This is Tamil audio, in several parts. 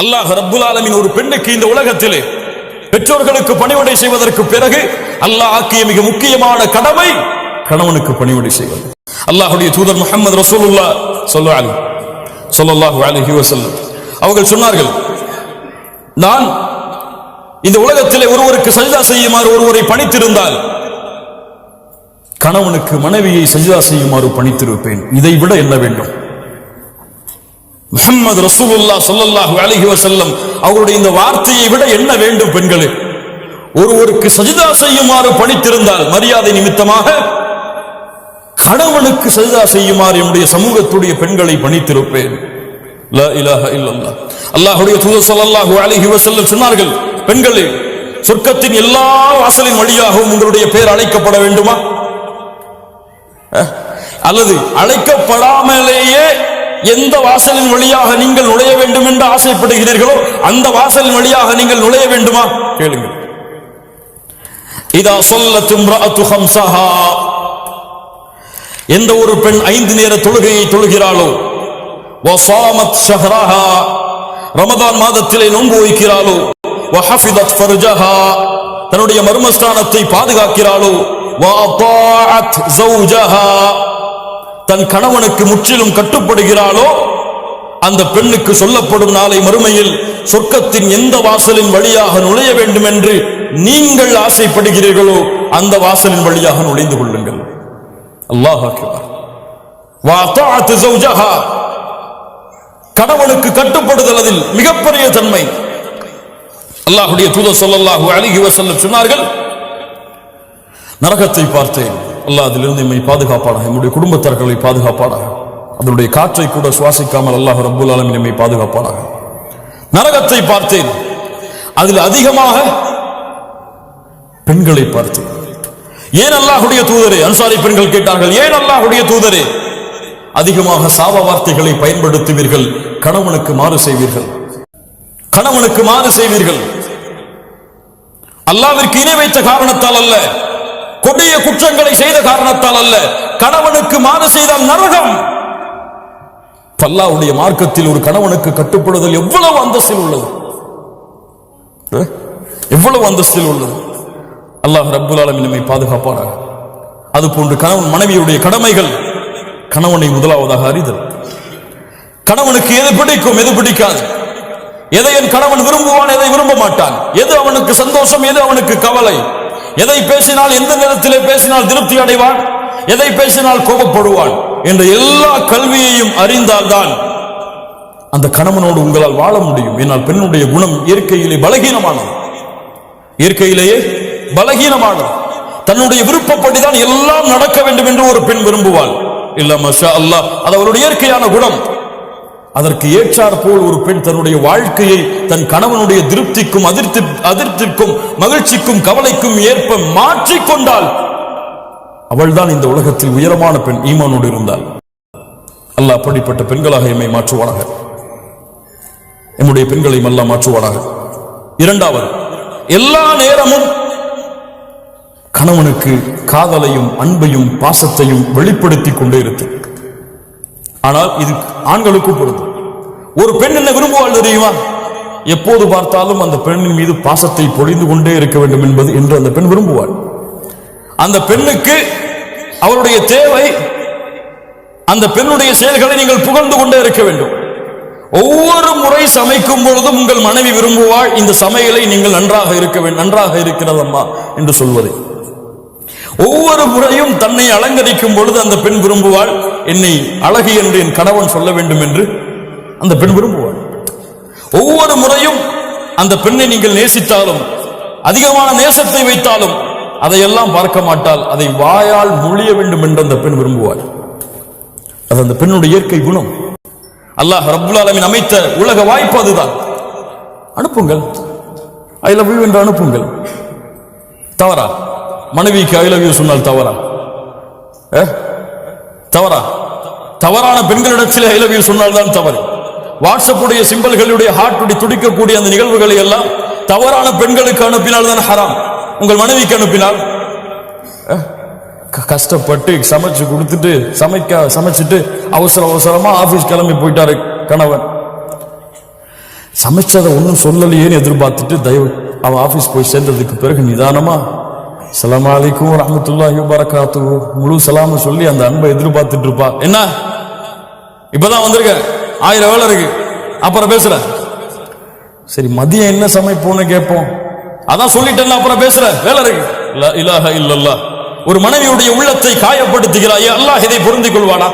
அல்லாஹ் ரப்புல் ஆலமின் ஒரு பெண்ணுக்கு இந்த உலகத்திலே பெற்றோர்களுக்கு பணிவிடை செய்வதற்கு பிறகு அல்லாஹ் ஆக்கிய மிக முக்கியமான கடமை கணவனுக்கு பணிவிடை செய்வது. அல்லாஹுடைய தூதர் முகமது ரசூலுல்லா ஸல்லல்லாஹு சொல்லல்லாஹு அலஹி வசல்லம் அவர்கள் சொன்னார்கள் நான் இந்த உலகத்திலே ஒருவருக்கு சஜிதா செய்யுமாறு ஒருவரை பணித்திருந்தால் கணவனுக்கு மனைவியை சஜிதா செய்யுமாறு பணித்திருப்பேன். இதை விட என்ன வேண்டும்? முஹம்மது ரசூலுல்லா சொல்லல்லாஹு அலஹி வசல்லம் அவருடைய இந்த வார்த்தையை விட என்ன வேண்டும் பெண்களே? ஒருவருக்கு சஜிதா செய்யுமாறு பணித்திருந்தால் மரியாதை நிமித்தமாக கணவனுக்கு சஜிதா செய்யுமாறு என்னுடைய சமூகத்துடைய பெண்களை பணித்திருப்பேன். அல்லாஹுடைய இலாஹ இல்லல்லாஹ். அல்லாஹ்வுடைய தூதர் ஸல்லல்லாஹு அலைஹி வஸல்லம் சொன்னார்கள் பெண்களே சொர்க்கத்தின் எல்லா வாசலின் வழியாகவும் உங்களுடைய பெயர் அழைக்கப்பட வேண்டுமா? அஹ்? அல்லது அழைக்கப்படாமலேயே எந்த வாசலின் வழியாக நீங்கள் நுழைய வேண்டும் என்று ஆசைப்படுகிறீர்களோ அந்த வாசலின் வழியாக நீங்கள் நுழைய வேண்டுமா? கேளுங்கள் இதா சொல்ல இம்ரஅத்து ஹம்ஸஹா. எந்த ஒரு பெண் ஐந்து நேர தொழுகையை தொழுகிறாளோ வசாமத் ஷஹ்ரஹா. ரமதான் மாதத்திலே நோன்பு வைக்கிறாளோ வஹஃபிதத் ஃபர்ஜஹா. தன்னுடைய மர்மஸ்தானத்தை பாதுகாக்கிறாளோ வஅதாஅத் ஜௌஜஹா தன் கணவனுக்கு முற்றிலும் கட்டுப்படுகிறாளோ அந்த பெண்ணுக்கு சொல்லப்படும் நாளை மறுமையில் சொர்க்கத்தின் எந்த வாசலின் வழியாக நுழைய வேண்டும் என்று நீங்கள் ஆசைப்படுகிறீர்களோ அந்த வாசலின் வழியாக நுழைந்து கொள்ளுங்கள். அல்லாஹ் கணவனுக்கு கட்டுப்படுதல் அதில் மிகப்பெரிய தன்மை. அல்லாஹுடைய தூதர் சொல்லல்லாஹு அலைஹி வஸல்லம் சொன்னார்கள் நரகத்தை பார்த்தேன். அல்லாஹ் அதிலிருந்து எம்மை பாதுகாப்பாடாக என்னுடைய குடும்பத்தார்களை பாதுகாப்பாடாக அதனுடைய காற்றை கூட சுவாசிக்காமல் அல்லாஹ் ரபுல் ஆலமின் எம்மை பாதுகாப்பாடாக நரகத்தை பார்த்தேன். அதில் அதிகமாக பெண்களை பார்த்தேன். ஏன் அல்லாஹுடைய தூதரே? அன்சாரி பெண்கள் கேட்டார்கள் ஏன் அல்லாஹுடைய தூதரே? அதிகமாக சாப வார்த்தைகளை பயன்படுத்துவீர்கள் கணவனுக்கு மாறு செய்வீர்கள். கணவனுக்கு மாறு செய்வீர்கள். அல்லாவிற்கு இணை வைத்த காரணத்தால் அல்ல. கொடிய குற்றங்களை செய்த காரணத்தால் அல்ல. கணவனுக்கு மாறு செய்தால் நரகம். பல்லாவுடைய மார்க்கத்தில் ஒரு கணவனுக்கு கட்டுப்படுதல் எவ்வளவு அந்தஸ்தில் உள்ளது? எவ்வளவு அந்தஸ்தில் உள்ளது? அல்லாஹ் ரப்புல் ஆலமின் நம்மை பாதுகாப்பானாக. அது போன்று கணவன் மனைவியுடைய கடமைகள் கணவனை முதலாவதாக அறிதல். கணவனுக்கு எது பிடிக்கும் எது பிடிக்காது. எதை என் கணவன் விரும்புவான் எதை விரும்ப மாட்டான். எது அவனுக்கு சந்தோஷம் எது அவனுக்கு கவலை. எதை பேசினால் எந்த நேரத்திலே பேசினால் திருப்தி அடைவான்? எதை பேசினால் கோபப்படுவான்? என்ற எல்லா கல்வியையும் அறிந்தால்தான் அந்த கணவனோடு உங்களால் வாழ முடியும். என்னால் பெண்ணுடைய குணம் இயற்கையிலே பலகீனமானது. இயற்கையிலேயே பலகீனமானது. தன்னுடைய விருப்பப்படிதான் எல்லாம் நடக்க வேண்டும் என்று ஒரு பெண் விரும்புவாள். இல்ல மஷா அல்லாஹ் அது அவருடைய இயற்கையான குணம். அதற்கு ஏற்றார் போல் ஒரு பெண் தன்னுடைய வாழ்க்கையை தன் கணவனுடைய திருப்திக்கும் அதிர்ச்சி அதிர்ச்சிக்கும் மகிழ்ச்சிக்கும் கவலைக்கும் ஏற்ப மாற்றிக்கொண்டால் அவள்தான் இந்த உலகத்தில் உயரமான பெண் ஈமானோடு இருந்தாள். அல்லாஹ் அப்படிப்பட்ட பெண்களாக எம்மை மாற்றுவானாக. எம்முடைய பெண்களையும் அல்லாஹ் மாற்றுவானாக. இரண்டாவது எல்லா நேரமும் கணவனுக்கு காதலையும் அன்பையும் பாசத்தையும் வெளிப்படுத்திக் கொண்டே இருக்கு ஆனால் இது ஆண்களுக்கும் பொருந்தும் ஒரு பெண் என்ன விரும்புவாள் தெரியுமா எப்போது பார்த்தாலும் அந்த பெண்ணின் மீது பாசத்தை பொழிந்து கொண்டே இருக்க வேண்டும் என்பது என்று அந்த பெண் விரும்புவாள். அந்த பெண்ணுக்கு அவருடைய தேவை அந்த பெண்ணுடைய செயல்களை நீங்கள் புகழ்ந்து கொண்டே இருக்க வேண்டும். ஒவ்வொரு முறை சமைக்கும் பொழுதும் உங்கள் மனைவி விரும்புவாள் இந்த சமையலை நீங்கள் நன்றாக இருக்க வேண்டும் நன்றாக இருக்கிறதம்மா என்று சொல்வதை. ஒவ்வொரு முறையும் தன்னை அலங்கரிக்கும் பொழுது அந்த பெண் விரும்புவாள். என்னை அழகு என்று என் கணவன் சொல்ல வேண்டும் என்று அந்த பெண் விரும்புவாள். ஒவ்வொரு முறையும் அந்த பெண்ணை நீங்கள் நேசித்தாலும் அதிகமான நேசத்தை வைத்தாலும் அதையெல்லாம் பார்க்க மாட்டால் அதை வாயால் மொழிய வேண்டும் என்று அந்த பெண் விரும்புவாள். அது அந்த பெண்ணுடைய இயற்கை குணம். அல்லாஹ் ரபுல் ஆலமின் அமைத்த உலக வாய்ப்பு அதுதான். அனுப்புங்கள். ஐ லவ் யூ என்று அனுப்புங்கள். தவறா? மனைவிக்கு ஐ லவ் யூ சொன்னால் தவறா? தவறா? தவறான பெண்களிடத்தில் ஐ லவ் யூ சொன்னால் தான் தவறு. வாட்ஸ்அப்புடைய சிம்பல்களுடைய ஹார்ட்டுடைய துடிக்கக்கூடிய அந்த நிகழ்வுகளை எல்லாம் தவறான பெண்களுக்கு அனுப்பினால் தான் ஹராம் உங்கள் மனைவிக்கு அனுப்பினால்? கஷ்டப்பட்டு சமைச்சு கொடுத்துட்டு சமைக்க சமைச்சிட்டு அவசர அவசரமா ஆபீஸ் கிளம்பி போயிட்டாரு கணவன். சமைச்சதை ஒன்றும் சொல்லலையேன்னு எதிர்பார்த்துட்டு தயவு அவன் ஆஃபீஸ் போய் சேர்ந்ததுக்கு பிறகு நிதானமாக சலாம் அலைக்கும் ரஹமத்துல்லாஹி வரகாத்து முழு சலாம சொல்லி அந்த அன்பை எதிர்பார்த்துட்டு இருப்பா. என்ன? இப்பதான் வந்திருக்க. ஆயிரம் வேலை இருக்கு. அப்புறம் பேசுற. சரி மதியம் என்ன சமைப்போம்னு கேட்போம். அதான் சொல்லிட்டேன் அப்புறம் பேசுற. வேலை இருக்கு. லா இலாஹ இல்லல்லா ஒரு மனைவியுடைய உள்ளத்தை காயப்படுத்துகிறாய் அல்லாஹ் இதை பொருந்திக் கொள்வானா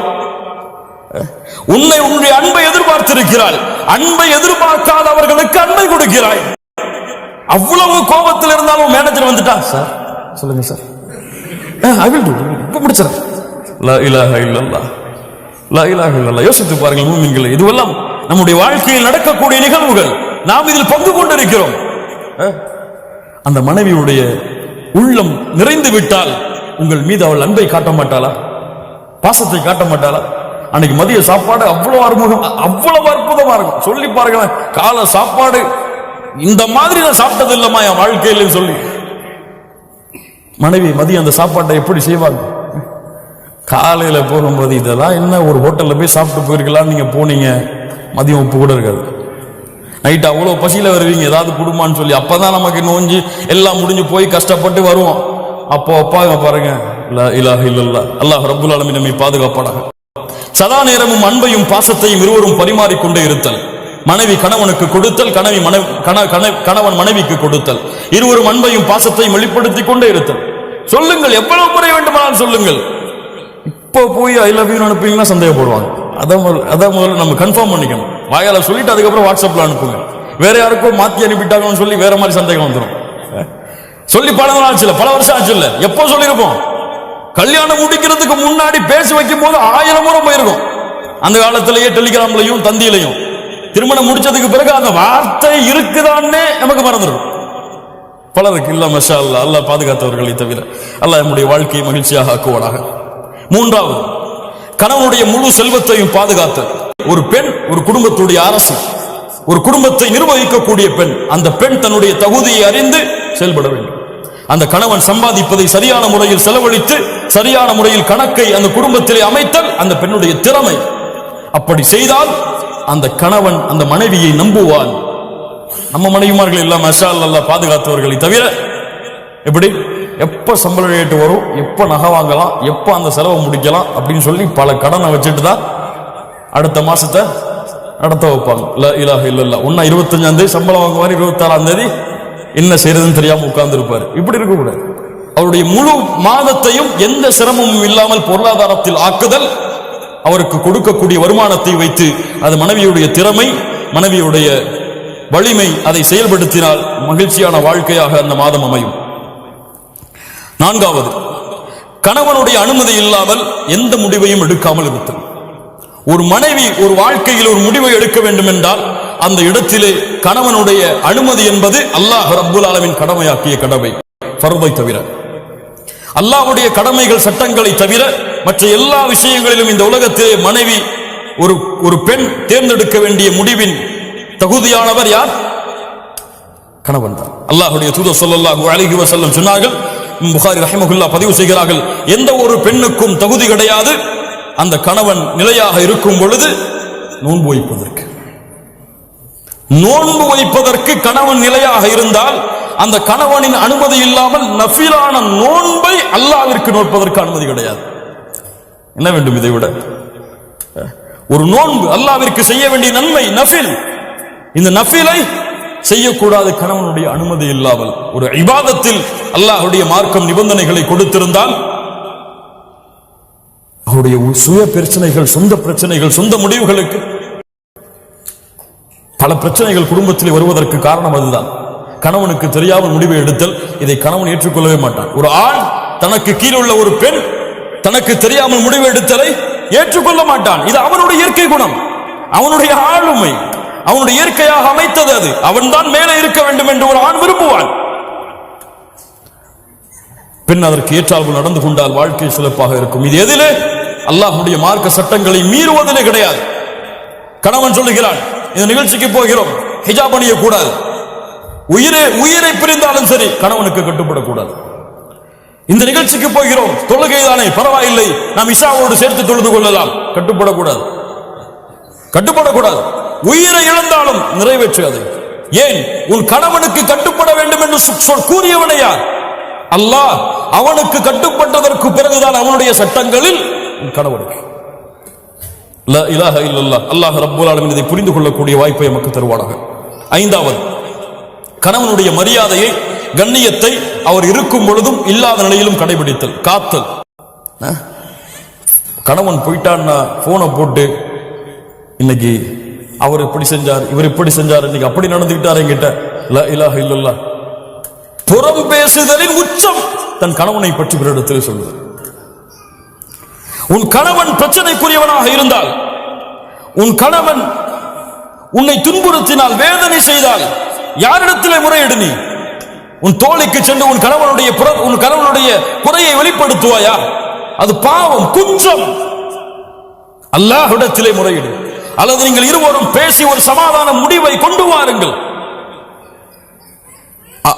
உன்னை உன்னுடைய அன்பை எதிர்பார்த்திருக்கிறாள். அன்பை எதிர்பார்க்காதவர்களுக்கு அன்பை கொடுக்கிறாய். அவ்வளவு கோபத்தில் இருந்தாலும் மேனேஜர் வந்துட்டான் சார் சொல்லுங்க சார். ஐ வில் டு இப்ப முடிச்சிடறேன். லா இலாஹ இல்லல்லா லா இலாஹ இல்லல்லா யோசித்து பாருங்கள் மூமின்களே இதுவெல்லாம் நம்முடைய வாழ்க்கையில் நடக்கக்கூடிய நிகழ்வுகள். நாம் இதில் பங்கு கொண்டிருக்கிறோம். அந்த மனைவியுடைய உள்ளம் நிறைந்து விட்டால் உங்கள் மீது அவள் அன்பை காட்ட மாட்டாளா? பாசத்தை காட்ட மாட்டாளா? அன்னைக்கு மதிய சாப்பாடு அவ்வளவு அறுமுகம் அவ்வளவு அற்புதமா இருக்கும். சொல்லி பாருங்களேன் கால சாப்பாடு இந்த மாதிரி நான் சாப்பிட்டது இல்லம்மா என் வாழ்க்கையில் சொல்லி. மனைவி மதியம் அந்த சாப்பாட்டை எப்படி செய்வாங்க? காலையில் போகும்போது இதெல்லாம் என்ன ஒரு ஹோட்டலில் போய் சாப்பிட்டு போயிருக்கலாம் நீங்கள் போனீங்க? மதியம் உப்பு கூட இருக்காது. நைட்டு அவ்வளோ பசியில் வருவீங்க ஏதாவது குடும்பம்னு சொல்லி. அப்போ தான் நமக்கு நோஞ்சு எல்லாம் முடிஞ்சு போய் கஷ்டப்பட்டு வருவோம். அப்போ அப்பா பாருங்க இல்லா இலாஹ இல்லல்லா அல்லாஹ் ரப்புல் அலமி நம்மை பாதுகாப்பாடாக சதா நேரமும் அன்பையும் பாசத்தையும் இருவரும் பரிமாறிக்கொண்டே இருத்தல். மனைவி கணவனுக்கு கொடுத்தல் கணவி மனைவி கண- கண- கணவன் மனைவிக்கு கொடுத்தல். இருவரும் அன்பையும் பாசத்தையும் வெளிப்படுத்திக் கொண்டே இருத்தல். சொல்லுங்கள் எவ்வளவு முறை வேண்டுமானால் சொல்லுங்கள். இப்போ போய் ஐ லவ் யூ அனுப்புவீங்கன்னா சந்தேகப்படுவாங்க. அதான் முதல்ல அதான் முதல்ல நம்ம கன்ஃபார்ம் பண்ணிக்கணும். வாயால சொல்லிட்டு அதுக்கப்புறம் வாட்ஸ்அப்பில் அனுப்புங்க. வேற யாருக்கோ மாத்தி அனுப்பிட்டாங்கன்னு சொல்லி வேற மாதிரி சந்தேகம் வந்துடும் சொல்லி பல நாள் ஆச்சு இல்லை பல வருஷம் ஆச்சு இல்ல. எப்போ சொல்லியிருப்போம்? கல்யாணம் முடிக்கிறதுக்கு முன்னாடி பேசி வைக்கும் போது ஆயிரம் முறை போயிருக்கும். அந்த காலத்திலேயே டெலிகிராம்லையும் தந்தியிலையும். திருமணம் முடிச்சதுக்கு பிறகு அந்த வார்த்தை இருக்குதான்னே நமக்கு மறந்துடும். பலருக்கு இல்ல மஷா அல்லா அல்லாஹ் பாதுகாத்தவர்களை தவிர அல்லாஹ் நம்முடைய வாழ்க்கையை மகிழ்ச்சியாக ஆக்குவானாக. மூன்றாவது கணவனுடைய முழு செல்வத்தையும் பாதுகாத்த ஒரு பெண் ஒரு குடும்பத்துடைய அரசு ஒரு குடும்பத்தை நிர்வகிக்கக்கூடிய பெண் அந்த பெண் தன்னுடைய தகுதியை அறிந்து செயல்பட வேண்டும். அந்த கணவன் சம்பாதிப்பதை சரியான முறையில் செலவழித்து சரியான முறையில் கணக்கை அந்த குடும்பத்திலே அமைத்தல் அந்த பெண்ணுடைய திறமை. அப்படி செய்தால் அந்த கணவன் அந்த மனைவியை நம்புவான். நம்ம மனைவிமார்கள் எல்லாம் மஷா அல்ல பாதுகாத்தவர்களை தவிர எப்படி? எப்ப சம்பள ரேட்டு வரும் எப்ப நகை வாங்கலாம் எப்ப அந்த செலவை முடிக்கலாம் அப்படின்னு சொல்லி பல கடனை வச்சுட்டு தான் அடுத்த மாசத்தை நடத்த வைப்பாங்க. இல்ல இலாஹ இல்ல இல்ல ஒன்னா இருபத்தஞ்சாம் தேதி சம்பளம் வாங்குவார் இருபத்தாறாம் தேதி என்ன செய்யறதுன்னு தெரியாம உட்கார்ந்து இருப்பாரு இப்படி இருக்கக்கூடாது. அவருடைய முழு மாதத்தையும் எந்த சிரமமும் இல்லாமல் பொருளாதாரத்தில் ஆக்குதல் அவருக்கு கொடுக்கக்கூடிய வருமானத்தை வைத்து அது மனைவியுடைய திறமை மனைவியுடைய வலிமை அதை செயல்படுத்தினால் மகிழ்ச்சியான வாழ்க்கையாக அந்த மாதம் அமையும். நான்காவது கணவனுடைய அனுமதி இல்லாமல் எந்த முடிவையும் எடுக்காமல் இருத்தல். ஒரு மனைவி ஒரு வாழ்க்கையில் ஒரு முடிவை எடுக்க வேண்டும் என்றால் அந்த இடத்திலே கணவனுடைய அனுமதி என்பது அல்லாஹ் ரப்புல் ஆலமின் கடமையாக்கிய கடமை பருவை தவிர. அல்லாஹ்வுடைய கடமைகள் சட்டங்களை தவிர மற்ற எல்லா விஷயங்களிலும் இந்த உலகத்திலே மனைவி ஒரு ஒரு பெண் தேர்ந்தெடுக்க வேண்டிய முடிவின் தகுதியானவர் யார்? கணவன் தான். அல்லாஹுடைய தூதர் சொல்லல்லாஹு அழகி வசல்லம் சொன்னார்கள் புகாரி ரஹிமகுல்லா பதிவு செய்கிறார்கள் எந்த ஒரு பெண்ணுக்கும் தகுதி கிடையாது. அந்த கணவன் நிலையாக இருக்கும் பொழுது நோன்பு வைப்பதற்கு. நோன்பு வைப்பதற்கு கணவன் நிலையாக இருந்தால் அந்த கணவனின் அனுமதி இல்லாமல் நஃபிலான நோன்பை அல்லாவிற்கு நோற்பதற்கு அனுமதி கிடையாது. என்ன வேண்டும் இதை விட? ஒரு நோன்பு அல்லாவிற்கு செய்ய வேண்டிய நன்மை நஃபில். இந்த நஃபிலை செய்யக்கூடாது கணவனுடைய அனுமதி இல்லாமல் ஒரு இபாதத்தில் அல்லாஹுடைய மார்க்கம் நிபந்தனைகளை கொடுத்திருந்தால் அவருடைய சுய பிரச்சனைகள் சொந்த பிரச்சனைகள் சொந்த முடிவுகளுக்கு பல பிரச்சனைகள் குடும்பத்தில் வருவதற்கு காரணம் அதுதான். கணவனுக்கு தெரியாமல் முடிவை எடுத்தல் இதை கணவன் ஏற்றுக்கொள்ளவே மாட்டான். ஒரு ஆண் தனக்கு கீழே உள்ள ஒரு பெண் தனக்கு தெரியாமல் முடிவு எடுத்தலை ஏற்றுக்கொள்ள மாட்டான். இது அவனுடைய இயற்கை குணம். அவனுடைய ஆளுமை. அவனுடைய இயற்கையாக அமைத்தது அது. அவன்தான் மேலே இருக்க வேண்டும் என்று ஒரு ஆண் விரும்புவான் பெண் அதற்கு ஏற்றால்போல் நடந்து கொண்டால் வாழ்க்கை சிறப்பாக இருக்கும். இது எதிலே அல்லாஹுடைய மார்க்க சட்டங்களை மீறுவதிலே கிடையாது. கணவன் சொல்லுகிறான் இந்த நிகழ்ச்சிக்கு போகிறோம் ஹிஜாப் அணிய கூடாது உயிரை உயிரை பிரிந்தாலும் சரி கணவனுக்கு கட்டுப்படக்கூடாது. இந்த நிகழ்ச்சிக்கு போகிறோம் தொழுகை தானே பரவாயில்லை நாம் இஷாவோடு சேர்த்து தொழுது கொள்ளலாம் கட்டுப்படக்கூடாது. கட்டுப்படக்கூடாது. உயிரை இழந்தாலும் நிறைவேற்று ஏன்? உன் கணவனுக்கு கட்டுப்பட வேண்டும் என்று சொ- கூறியவனை யார்? அல்லாஹ் அவனுக்கு கட்டுப்பட்டதற்கு பிறகுதான் அவனுடைய சட்டங்களில் உன் கணவனுக்கு. லா இலாஹ அல்லாஹ் ரப்பல் ஆலமீன் இதை புரிந்து கொள்ளக்கூடிய வாய்ப்பை நமக்கு தருவானாக. ஐந்தாவது கணவனுடைய மரியாதையை கண்ணியத்தை அவர் இருக்கும் பொழுதும் இல்லாத நிலையிலும் கடைபிடித்தல் காத்தல். கணவன் போயிட்டான்னா போனை போட்டு இன்னைக்கு அவர் இப்படி செஞ்சார் இவர் இப்படி செஞ்சார் இன்னைக்கு அப்படி நடந்துக்கிட்டார் என்கிட்ட. லா இல்ல இல்லல்லாஹ். புறம் பேசுதலின் உச்சம் தன் கணவனை பற்றி பிறரிடத்தில் சொல்லுது. உன் கணவன் பிரச்சனைக்குரியவனாக இருந்தால் உன் கணவன் உன்னை துன்புறுத்தினால் வேதனை செய்தால் யாரிடத்திலே முறையிடு நீ? உன் தோழிக்கு சென்று உன் கணவனுடைய புற- உன் கணவனுடைய குறையை வெளிப்படுத்துவாயா? அது பாவம் குற்றம். அல்லாஹ்விடத்திலே முறையிடு. அல்லது நீங்கள் இருவரும் பேசி ஒரு சமாதான முடிவை கொண்டு வாருங்கள். அ-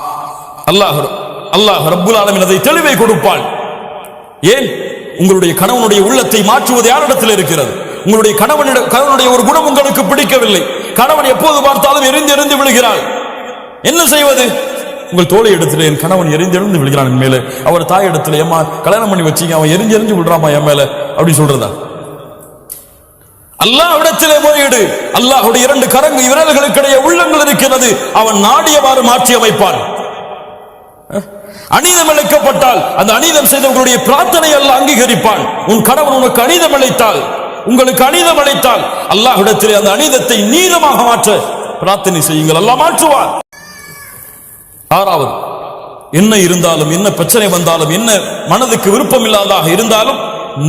அல்லாஹ் அல்லாஹ் ரப்புல் ஆலமின் அதை தெளிவை கொடுப்பாள். ஏன்? உங்களுடைய கணவனுடைய உள்ளத்தை மாற்றுவது யாரிடத்தில் இருக்கிறது? உங்களுடைய கணவனிட கணவனுடைய ஒரு குணம் உங்களுக்கு பிடிக்கவில்லை. கணவன் எப்போது பார்த்தாலும் எரிந்து எரிந்து விழுகிறாள். என்ன செய்வது? உங்கள் தோழி இடத்துல என் கணவன் எரிந்து எழுந்து விழுகிறான் என் மேலே. அவர் தாய் இடத்துல ஏமா கல்யாணம் பண்ணி வச்சீங்க அவன் எரிஞ்சு எரிஞ்சு விடுறாமா என் மேலே? அப்படி சொல்றதா? அல்லாஹ் இடத்திலே அல்லாஹுடைய இரண்டு கரங்கு விரல்களுக்கிடையே உள்ளங்கள் இருக்கிறது. அவன் நாடியவாறு மாற்றி அமைப்பான். அநீதம் இழைக்கப்பட்டால் அந்த அநீதம் செய்தவர்களுடைய பிரார்த்தனை அல்ல அங்கீகரிப்பான். உன் கணவன் உனக்கு அநீதம் அளித்தால் உங்களுக்கு அநீதம் அளித்தால் அல்லாஹ்விடத்திலே அந்த அநீதத்தை நீதமாக மாற்ற பிரார்த்தனை செய்யுங்கள். அல்லாஹ் மாற்றுவார் ஆறாவது என்ன இருந்தாலும் என்ன பிரச்சனை வந்தாலும் என்ன மனதுக்கு விருப்பம் இல்லாததாக இருந்தாலும்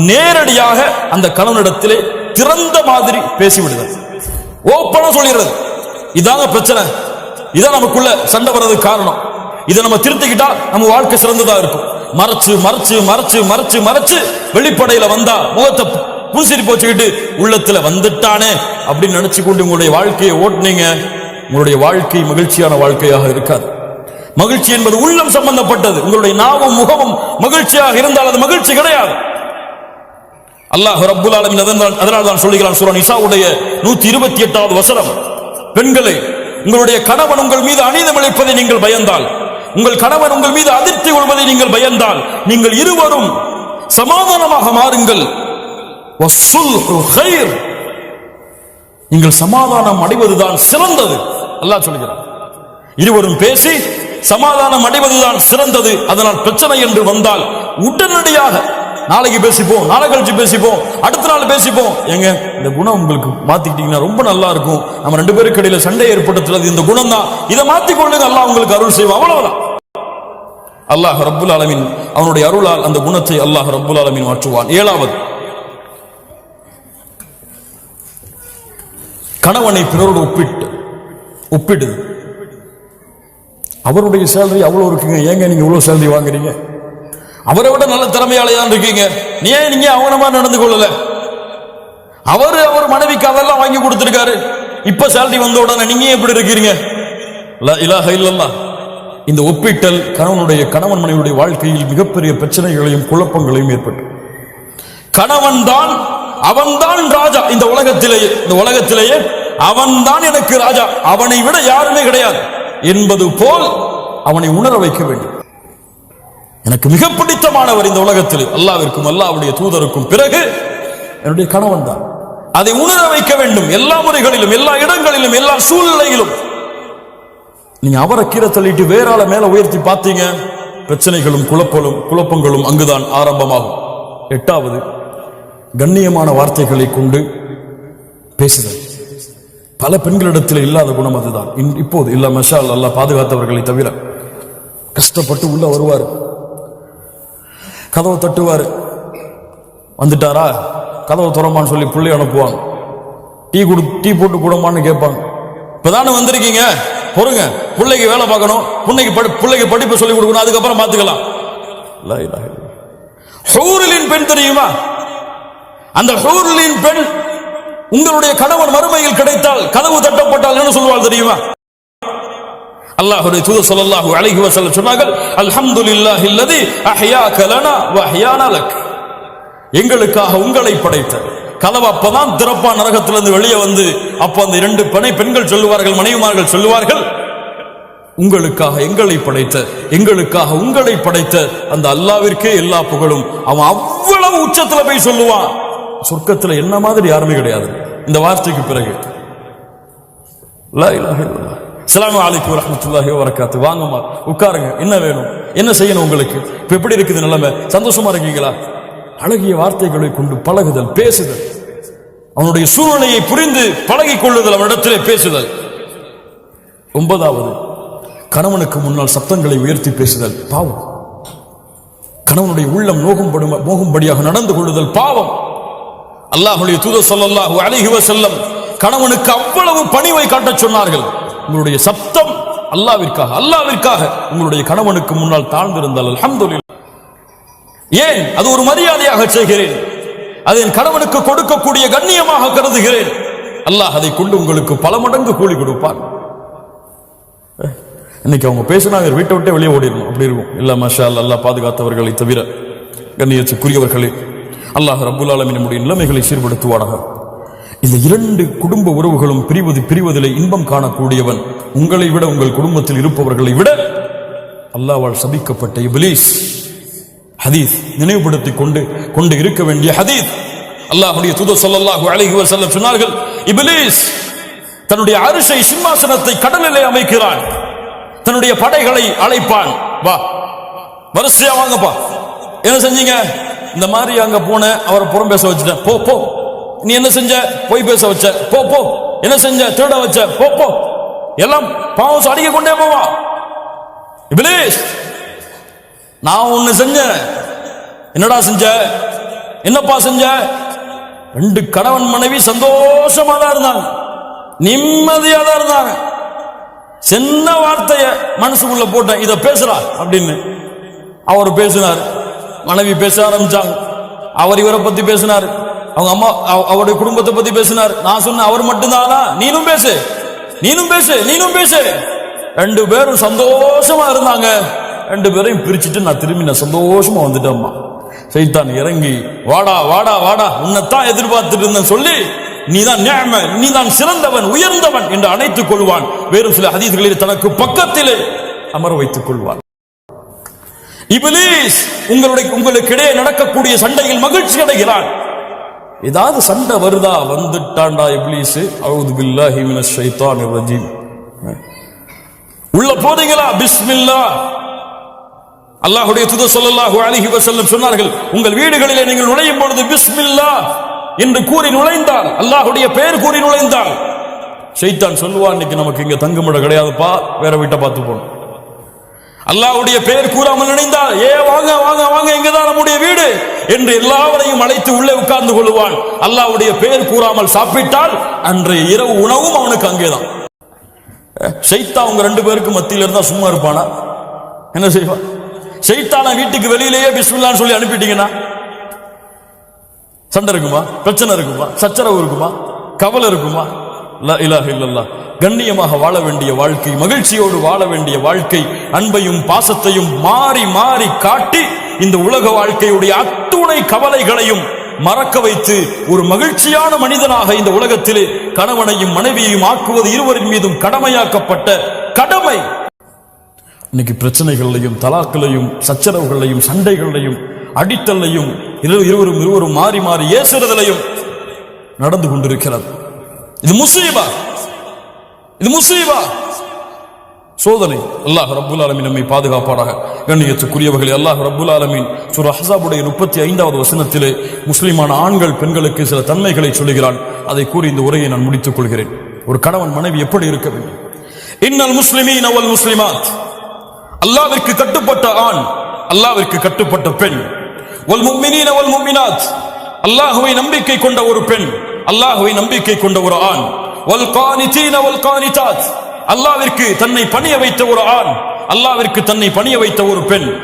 நேரடியாக அந்த கணவனிடத்திலே திறந்த மாதிரி பேசிவிடுதல். ஓப்பனா சொல்லிடுறது. இதாங்க பிரச்சனை. இதான் நமக்குள்ள சண்டை வர்றதுக்கு காரணம். இதை நம்ம திருத்திக்கிட்டா நம்ம வாழ்க்கை சிறந்ததா இருக்கும். மறைச்சு மறைச்சு மறைச்சு மறைச்சு மறைச்சு வெளிப்படையில வந்தா முகத்தை புன்சிரி போச்சுக்கிட்டு உள்ளத்துல வந்துட்டானே அப்படின்னு நினைச்சு கொண்டு உங்களுடைய வாழ்க்கையை ஓட்டுனீங்க. உங்களுடைய வாழ்க்கை மகிழ்ச்சியான வாழ்க்கையாக இருக்காது. மகிழ்ச்சி என்பது உள்ளம் சம்பந்தப்பட்டது. உங்களுடைய நாவும் முகமும் மகிழ்ச்சியாக இருந்தால் அது மகிழ்ச்சி கிடையாது. அல்லாஹ் ரப்புல் ஆலமின் அதனால் அதனால் தான் சொல்லுகிறான் சூரா இசாவுடைய நூத்தி இருபத்தி எட்டாவது வசனம். பெண்களே உங்களுடைய கணவன் உங்கள் மீது அநீதம் இழைப்பதை நீங்கள் பயந்தால் உங்கள் கணவன் உங்கள் மீது அதிர்ச்சி கொள்வதை நீங்கள் பயந்தால் நீங்கள் இருவரும் சமாதானமாக மாறுங்கள். நீங்கள் சமாதானம் அடைவதுதான் சிறந்தது. அல்லாஹ் சொல்கிறார் இருவரும் பேசி சமாதானம் அடைவதுதான் சிறந்தது. அதனால் பிரச்சனை என்று வந்தால் உடனடியாக நாளைக்கு பேசிப்போம் நாளை கழிச்சு பேசிப்போம் அடுத்த நாள் பேசிப்போம். ஏங்க இந்த குணம் உங்களுக்கு மாத்திக்கிட்டீங்கன்னா ரொம்ப நல்லா இருக்கும். நம்ம ரெண்டு பேருக்கு இடையில சண்டை ஏற்படுத்துறது இந்த குணம் தான் இதை மாத்திக் கொள்ளுங்க அல்லாஹ் உங்களுக்கு அருள் செய்வோம் அவ்வளவுதான். அல்லாஹ் ரப்புல் ஆலமின் அவனுடைய அருளால் அந்த குணத்தை அல்லாஹ் ரப்புல் ஆலமின் மாற்றுவான். ஏழாவது. கணவனை பிறரோடு ஒப்பிட்டு ஒப்பிடுது அவருடைய சேலரி அவ்வளவு இருக்குங்க. ஏங்க நீங்க இவ்வளவு சேலரி வாங்குறீங்க? அவரை விட நல்ல திறமையாளையான் இருக்கீங்க. நீ ஏன் நீங்க அவன மாதிரி நடந்து கொள்ளல? அவரு அவர் மனைவிக்கு அதெல்லாம் வாங்கி கொடுத்துருக்காரு. இப்ப சேலரி வந்த உடனே நீங்க எப்படி இப்படி இருக்கிறீங்க லா இந்த ஒப்பிட்டல் கணவனுடைய கணவன் மனைவியுடைய வாழ்க்கையில் மிகப்பெரிய பிரச்சனைகளையும் குழப்பங்களையும் ஏற்பட்டு கணவன் தான் அவன்தான் ராஜா இந்த உலகத்திலேயே இந்த உலகத்திலேயே அவன்தான் எனக்கு ராஜா. அவனை விட யாருமே கிடையாது. என்பது போல் அவனை உணர வைக்க வேண்டும். எனக்கு மிக பிடித்தமானவர் இந்த உலகத்தில். அல்லாவிற்கும் அல்லாவுடைய தூதருக்கும் பிறகு என்னுடைய கணவன் தான். அதை உணர வைக்க வேண்டும். எல்லா முறைகளிலும் எல்லா இடங்களிலும் எல்லா சூழ்நிலையிலும். நீங்க அவரை கீரை தள்ளிட்டு வேற ஆளை மேல உயர்த்தி பார்த்தீங்க பிரச்சனைகளும் குழப்பலும் குழப்பங்களும் அங்குதான் ஆரம்பமாகும். எட்டாவது கண்ணியமான வார்த்தைகளை கொண்டு பேசுதல். பல பெண்களிடத்தில் இல்லாத குணம் அதுதான். இன்- இப்போது இல்ல மஷால் அல்ல பாதுகாத்தவர்களை தவிர கஷ்டப்பட்டு உள்ள வருவார். கதவை தட்டுவார். வந்துட்டாரா? கதவை துறமான்னு சொல்லி பிள்ளை அனுப்புவாங்க. டீ கொடு டீ போட்டு கொடுமான்னு கேட்பாங்க. இப்போ தானே வந்திருக்கீங்க? பொறுங்க. பிள்ளைக்கு வேலை பார்க்கணும். பிள்ளைக்கு படி பிள்ளைக்கு படிப்பு சொல்லி கொடுக்கணும். அதுக்கப்புறம் பார்த்துக்கலாம். லா பெண் தெரியுமா? அந்த ஹூரிலின் பெண் உங்களுடைய கணவன் மறுமையில் கிடைத்தால் கதவு தட்டப்பட்டால் என்ன சொல்லுவாள் தெரியுமா? அல்லாஹுடைய தூதர் சொல்லல்லாஹு அழகி வசல்ல சொன்னார்கள் அல்ஹம்துலில்லாஹி அல்லதி அஹ்யாக லனா வ லக். எங்களுக்காக உங்களை படைத்த கதவு அப்பதான் திறப்பா நரகத்திலிருந்து வெளியே வந்து அப்ப அந்த இரண்டு பனை பெண்கள் சொல்லுவார்கள் மனைவிமார்கள் சொல்லுவார்கள் உங்களுக்காக எங்களை படைத்த எங்களுக்காக உங்களை படைத்த அந்த அல்லாவிற்கே எல்லா புகழும். அவன் அவ்வளவு உச்சத்துல போய் சொல்லுவான். சொர்க்கத்துல என்ன மாதிரி யாருமே கிடையாது. இந்த வார்த்தைக்கு பிறகு. அஸ்லாம் இலாஹ வரமத்துல்லாஹி அஸ்ஸலாமு வாங்கம்மா உட்காருங்க. என்ன வேணும்? என்ன செய்யணும் உங்களுக்கு? இப்போ எப்படி இருக்குது நிலைமை? சந்தோஷமா இருக்கீங்களா? அழகிய வார்த்தைகளை கொண்டு பழகுதல் பேசுதல். அவனுடைய சூழ்நிலையை புரிந்து பழகி கொள்ளுதல் அவனிடத்திலே பேசுதல். ஒன்பதாவது கணவனுக்கு முன்னால் சப்தங்களை உயர்த்தி பேசுதல் பாவம். கணவனுடைய உள்ளம் நோகும்படும் மோகும்படியாக நடந்து கொள்ளுதல் பாவம். அல்லாஹுடைய தூத சொல்லல்லாஹு அலைஹி செல்லம் கணவனுக்கு அவ்வளவு பணிவை காட்டச் சொன்னார்கள். உங்களுடைய சப்தம் அல்லாவிற்காக அல்லாவிற்காக உங்களுடைய கணவனுக்கு முன்னால் தாழ்ந்திருந்தால் அல்ஹம்துலில்லாஹ். ஏன்? அது ஒரு மரியாதையாக செய்கிறேன். அதை என் கணவனுக்கு கொடுக்கக்கூடிய கண்ணியமாக கருதுகிறேன். அல்லாஹ் அதை கொண்டு உங்களுக்கு பல மடங்கு கூலி கொடுப்பார் இன்னைக்கு அவங்க பேசினாங்க வீட்டை விட்டே வெளியே ஓடிடணும். அப்படி இருக்கும். இல்ல மஷா அல்லாஹ் பாதுகாத்தவர்களை தவிர கண்ணியத்துக்குரியவர்களே அல்லாஹ் ரபுல் ஆலமீன் நம்முடைய நிலைமைகளை சீர்படுத்துவானாக. இந்த இரண்டு குடும்ப உறவுகளும் பிரிவது பிரிவதிலே இன்பம் காணக்கூடியவன். உங்களை விட உங்கள் குடும்பத்தில் இருப்பவர்களை விட அல்லாஹ்வால் சபிக்கப்பட்ட இபிலீஸ். ஹதீஸ் நினைவுபடுத்திக் கொண்டு கொண்டு இருக்க வேண்டிய ஹதீஸ். அல்லாஹுடைய தூதர் ஸல்லல்லாஹு அழகி செல்ல சொன்னார்கள் இபிலீஸ் தன்னுடைய அரிசை சிம்மாசனத்தை கடலிலே அமைக்கிறான். தன்னுடைய படைகளை அழைப்பான். வா. வரிசையா வாங்கப்பா. என்ன செஞ்சீங்க? இந்த மாதிரி அங்க போன அவரை புறம் பேச வச்சுட்டேன். போ போ. நீ என்ன செஞ்ச? போய் பேச வச்ச. போ போ. என்ன செஞ்ச? திருட வச்ச. போ போ. எல்லாம் பாவம் அடிக்க கொண்டே போவா. இபிலேஷ் நான் ஒண்ணு செஞ்சேன் என்னடா செஞ்ச? என்னப்பா செஞ்ச? ரெண்டு கணவன் மனைவி சந்தோஷமா தான் இருந்தாங்க. நிம்மதியா தான் இருந்தாங்க. சின்ன வார்த்தைய மனசுக்குள்ள போட்டேன். இத பேசுறா அப்படின்னு அவர் பேசினார். மனைவி பேச ஆரம்பிச்சாங்க. அவர் இவரை பத்தி பேசினார். அவங்க அம்மா அவ- அவருடைய குடும்பத்தை பத்தி பேசினார். நான் சொன்ன அவர் மட்டும்தானா? நீனும் பேசு. நீனும் பேசு நீனும் பேசு. ரெண்டு பேரும் சந்தோஷமா இருந்தாங்க. ரெண்டு பேரையும் பிரிச்சுட்டு நான் திரும்பி நான் சந்தோஷமா வந்துட்டேம்மா சைத்தான் இறங்கி வாடா வாடா வாடா. உன்னைத்தான் எதிர்பார்த்துட்டு இருந்தேன். சொல்லி நீதான் நிஅம நீதான் சிறந்தவன் உயர்ந்தவன் என்று அணைத்துக் கொள்வான். வேறு சில ஹதீஸ்களில் தனக்கு பக்கத்திலே அமர வைத்துக் கொள்வான். இபிலீஸ் உங்களுடைய உங்களுக்கு இடையே நடக்கக்கூடிய சண்டையில் மகிழ்ச்சி அடைகிறான். ஏதாவது சண்டை வருதா? வந்துட்டாண்டா இப்லீஸ் அவுது பில்லாஹி மினஷ் ஷைத்தான் ரஜீம். உள்ள போறீங்களா பிஸ்மில்லா. அல்லாஹுடைய தூதர் சொல்லல்லாஹு அலிஹி வசல்லம் சொன்னார்கள் உங்கள் வீடுகளிலே நீங்கள் நுழையும் பொழுது பிஸ்மில்லா என்று கூறி நுழைந்தால் அல்லாஹுடைய பெயர் கூறி நுழைந்தால் ஷைத்தான் சொல்லுவான் இன்னைக்கு நமக்கு இங்க தங்குமிடம் கிடையாதுப்பா. வேற வீட்டை பார்த்து போகணும். அல்லாவுடைய பெயர் கூறாமல் நினைந்தால் ஏ வாங்க வாங்க வாங்க இங்கதான் நம்முடைய வீடு என்று எல்லாவரையும் அழைத்து உள்ளே உட்கார்ந்து கொள்வான். அல்லாஹ்வுடைய பெயர் கூறாமல் சாப்பிட்டால் அன்றைய இரவு உணவும் அவனுக்கு அங்கேதான். ஷைத்தா அவங்க ரெண்டு பேருக்கு மத்தியில இருந்தா சும்மா இருப்பானா? என்ன செய்வான் ஷைத்தான வீட்டுக்கு வெளியிலேயே பிஸ்மில்லான்னு சொல்லி அனுப்பிட்டீங்கன்னா சண்டை இருக்குமா? பிரச்சனை இருக்குமா? சச்சரவு இருக்குமா? கவலை இருக்குமா? லா கண்ணியமாக வாழ வேண்டிய வாழ்க்கை மகிழ்ச்சியோடு வாழ வேண்டிய வாழ்க்கை அன்பையும் பாசத்தையும் மாறி மாறி காட்டி இந்த உலக வாழ்க்கையுடைய அத்துணை கவலைகளையும் மறக்க வைத்து ஒரு மகிழ்ச்சியான மனிதனாக இந்த உலகத்திலே கணவனையும் மனைவியையும் ஆக்குவது இருவரின் மீதும் கடமையாக்கப்பட்ட கடமை. இன்னைக்கு பிரச்சனைகளையும் தலாக்களையும் சச்சரவுகளையும் சண்டைகளையும் அடித்தல்லையும் இரு- இருவரும் இருவரும் மாறி மாறி ஏசுறதிலையும் நடந்து கொண்டிருக்கிறது. இது முசீபா. இது முசீபா. சோதனை. அல்லாஹ் ரபுல் ஆலமின் நம்மை பாதுகாப்பாராக கண்ணியத்துக்குரியவர்கள் அல்லாஹ் ரபுல் ஆலமின் சுர ஹசாபுடைய முப்பத்தி ஐந்தாவது வசனத்திலே முஸ்லிமான ஆண்கள் பெண்களுக்கு சில தன்மைகளை சொல்லுகிறான். அதை கூறி இந்த உரையை நான் முடித்துக் கொள்கிறேன். ஒரு கணவன் மனைவி எப்படி இருக்க வேண்டும்? இன்னல் முஸ்லிமீன் அவள் முஸ்லிமாத். அல்லாவிற்கு கட்டுப்பட்ட ஆண் அல்லாவிற்கு கட்டுப்பட்ட பெண். ஒல் மும்மினீன் அவள் மும்மினாத் அல்லாஹ்வை நம்பிக்கை கொண்ட ஒரு பெண் அல்லாஹுவை நம்பிக்கை கொண்ட ஒரு ஆண். அல்லாவிற்கு தன்னை பணிய வைத்த ஒரு ஆண். அல்லாவிற்கு தன்னை பணிய வைத்த ஒரு பெண்.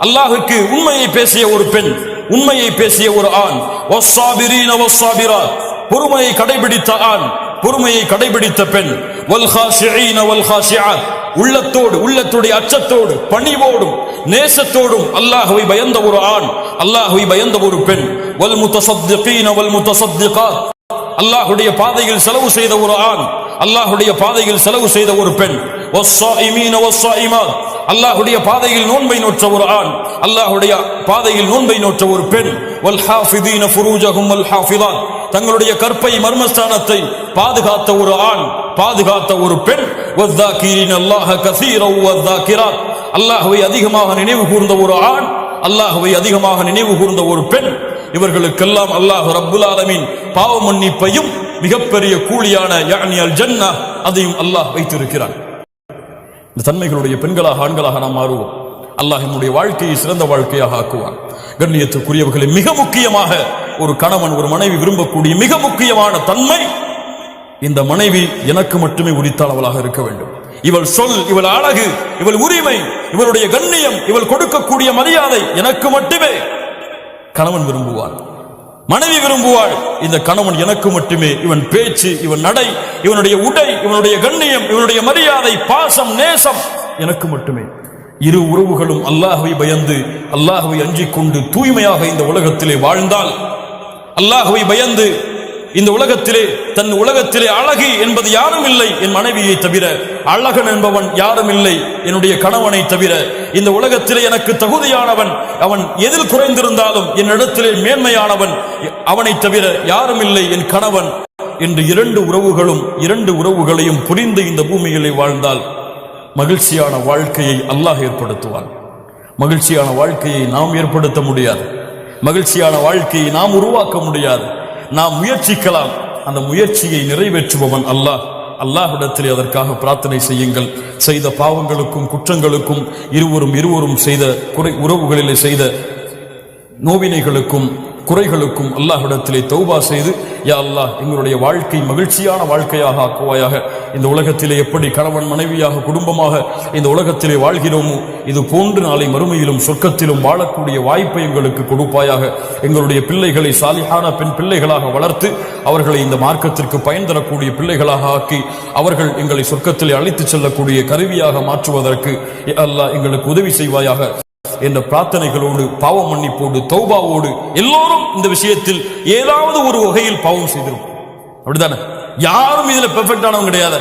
அல்லாஹுக்கு உண்மையை பேசிய ஒரு பெண் உண்மையை பேசிய ஒரு ஆண். பொறுமையை கடைபிடித்த ஆண். பொறுமையை கடைபிடித்த பெண் உள்ளத்தோடு உள்ளத்துடைய அச்சத்தோடு பணிவோடும் நேசத்தோடும் அல்லாஹுவை பயந்த ஒரு ஆண் அல்லாஹுவை பயந்த ஒரு பெண் வல் முத்தசத்திகீன வல் முத்தசத்திகாத் அல்லாஹுடைய பாதையில் செலவு செய்த ஒரு ஆண் அல்லாஹுடைய பாதையில் செலவு செய்த ஒரு பெண். அல்லாஹுடைய பாதையில் நோன்பை நோற்ற ஒரு ஆண் அல்லாஹ்வுடைய பாதையில் நோன்பை நோற்ற ஒரு பெண். வல் ஹாஃபிதீன ஃபுரூஜஹும் வல் ஹாஃபிதாத் தங்களுடைய கற்பை மர்மஸ்தானத்தை பாதுகாத்த ஒரு ஆண் பாதுகாத்த ஒரு பெண். வஸ்தாகிரின் அல்லாஹ வத்தா வஸ்தாகிராத் அல்லாஹுவை அதிகமாக நினைவு கூர்ந்த ஒரு ஆண் அல்லாஹுவை அதிகமாக நினைவு கூர்ந்த ஒரு பெண். இவர்களுக்கெல்லாம் அல்லாஹ் ரப்புல் ஆலமின் பாவ மன்னிப்பையும் மிகப்பெரிய கூலியான யானி அல் ஜன்னா அதையும் அல்லாஹ் வைத்திருக்கிறான். இந்த தன்மைகளுடைய பெண்களாக ஆண்களாக நாம் மாறுவோம். அல்லாஹ் என்னுடைய வாழ்க்கையை சிறந்த வாழ்க்கையாக ஆக்குவான். கண்ணியத்துக்குரியவர்களை மிக முக்கியமாக ஒரு கணவன் ஒரு மனைவி விரும்பக்கூடிய மிக முக்கியமான தன்மை இந்த மனைவி எனக்கு மட்டுமே உரித்தாளவளாக இருக்க வேண்டும். இவள் சொல் இவள் அழகு இவள் உரிமை இவளுடைய கண்ணியம் இவள் கொடுக்கக்கூடிய மரியாதை எனக்கு மட்டுமே கணவன் விரும்புவான். மனைவி விரும்புவாள். இந்த கணவன் எனக்கு மட்டுமே. இவன் பேச்சு இவன் நடை இவனுடைய உடை இவனுடைய கண்ணியம் இவனுடைய மரியாதை பாசம் நேசம் எனக்கு மட்டுமே. இரு உறவுகளும் அல்லாஹுவை பயந்து அல்லாஹுவை அஞ்சிக் கொண்டு தூய்மையாக இந்த உலகத்திலே வாழ்ந்தால் அல்லாஹுவை பயந்து இந்த உலகத்திலே தன் உலகத்திலே அழகு என்பது யாரும் இல்லை. என் மனைவியை தவிர அழகன் என்பவன் யாரும் இல்லை. என்னுடைய கணவனை தவிர இந்த உலகத்திலே எனக்கு தகுதியானவன் அவன் எதில் குறைந்திருந்தாலும் என்னிடத்திலே மேன்மையானவன் அவனை தவிர யாரும் இல்லை. என் கணவன் என்று இரண்டு உறவுகளும் இரண்டு உறவுகளையும் புரிந்து இந்த பூமியிலே வாழ்ந்தால் மகிழ்ச்சியான வாழ்க்கையை அல்லாஹ் ஏற்படுத்துவான். மகிழ்ச்சியான வாழ்க்கையை நாம் ஏற்படுத்த முடியாது. மகிழ்ச்சியான வாழ்க்கையை நாம் உருவாக்க முடியாது. நாம் முயற்சிக்கலாம். அந்த முயற்சியை நிறைவேற்றுபவன் அல்லாஹ். அல்லாஹிடத்திலே அதற்காக பிரார்த்தனை செய்யுங்கள். செய்த பாவங்களுக்கும் குற்றங்களுக்கும் இருவரும் இருவரும் செய்த குறை உறவுகளிலே செய்த நோவினைகளுக்கும் குறைகளுக்கும் அல்லாஹிடத்திலே தௌபா செய்து யா அல்லாஹ் எங்களுடைய வாழ்க்கை மகிழ்ச்சியான வாழ்க்கையாக ஆக்குவாயாக. இந்த உலகத்திலே எப்படி கணவன் மனைவியாக குடும்பமாக இந்த உலகத்திலே வாழ்கிறோமோ இது போன்று நாளை மறுமையிலும் சொர்க்கத்திலும் வாழக்கூடிய வாய்ப்பை எங்களுக்கு கொடுப்பாயாக. எங்களுடைய பிள்ளைகளை சாலிஹான பெண் பிள்ளைகளாக வளர்த்து அவர்களை இந்த மார்க்கத்திற்கு பயன் தரக்கூடிய பிள்ளைகளாக ஆக்கி அவர்கள் எங்களை சொர்க்கத்திலே அழைத்துச் செல்லக்கூடிய கருவியாக மாற்றுவதற்கு யா அல்லாஹ் எங்களுக்கு உதவி செய்வாயாக. என்ற பிரார்த்தனைகளோடு பாவ மன்னிப்போடு தௌபாவோடு எல்லோரும் இந்த விஷயத்தில் ஏதாவது ஒரு வகையில் பாவம் செய்திருக்கும். அப்படித்தானே? யாரும் இதுல பெர்ஃபெக்ட் ஆனவங்க கிடையாது.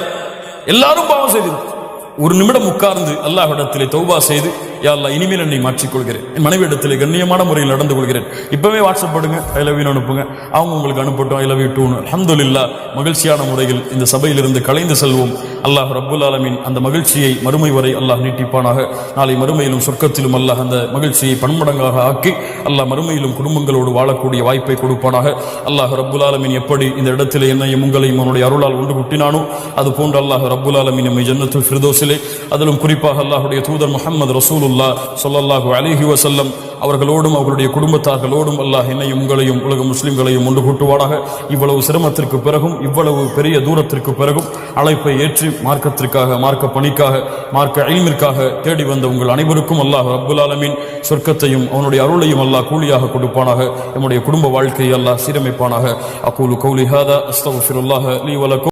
எல்லாரும் பாவம் செய்திருக்கும். ஒரு நிமிடம் உட்கார்ந்து அல்லாஹ் இடத்திலே தௌபா செய்து யா இனிமேல் என்னை மாற்றிக்கொள்கிறேன். என் மனைவி இடத்திலே கண்ணியமான முறையில் நடந்து கொள்கிறேன். இப்பவே வாட்ஸ்அப் பண்ணுங்க ஐ லவ் அனுப்புங்க. அவங்க உங்களுக்கு அனுப்பட்டும் ஐ லவ் யூ டூ அல்ஹம்துலில்லாஹ் மகிழ்ச்சியான முறையில் இந்த சபையிலிருந்து கலைந்து செல்வோம். அல்லாஹ் ரப்புல் ஆலமின் அந்த மகிழ்ச்சியை மறுமை வரை அல்லாஹ் நீட்டிப்பானாக. நாளை மறுமையிலும் சொர்க்கத்திலும் அல்லாஹ் அந்த மகிழ்ச்சியை பன்மடங்காக ஆக்கி அல்லாஹ் மறுமையிலும் குடும்பங்களோடு வாழக்கூடிய வாய்ப்பை கொடுப்பானாக. அல்லாஹ் ரப்புல் ஆலமின் எப்படி இந்த இடத்திலே என்னையும் உங்களையும் அவனுடைய அருளால் ஒன்று குட்டினானோ அது போன்று அல்லாஹ் ரப்புல் ஆலமின் நம்மை ஜன்னத்துல் ஃபிர்தோஸிலே அதிலும் குறிப்பாக அல்லாஹுடைய தூதர் முஹம்மது ரசூலுல்லா சொல்லல்லாஹு அலிஹி வசல்லம் அவர்களோடும் அவர்களுடைய குடும்பத்தார்களோடும் அல்லாஹ் என்னையும் உங்களையும் உலக முஸ்லிம்களையும் ஒன்று கூட்டுவானாக. இவ்வளவு சிரமத்திற்கு பிறகும் இவ்வளவு பெரிய தூரத்திற்கு பிறகும் அழைப்பை ஏற்றி மார்க்கத்திற்காக மார்க்க பணிக்காக மார்க்க அழிமிற்காக தேடி வந்த உங்கள் அனைவருக்கும் அல்லாஹ் ரப்புல் ஆலமீன் சொர்க்கத்தையும் அவனுடைய அருளையும் அல்லாஹ் கூலியாக கொடுப்பானாக. நம்முடைய குடும்ப வாழ்க்கையை அல்லாஹ் சீரமைப்பானாக. அக்கூலு கௌலிஹாதா ஹாதா லீ வலக்கும்.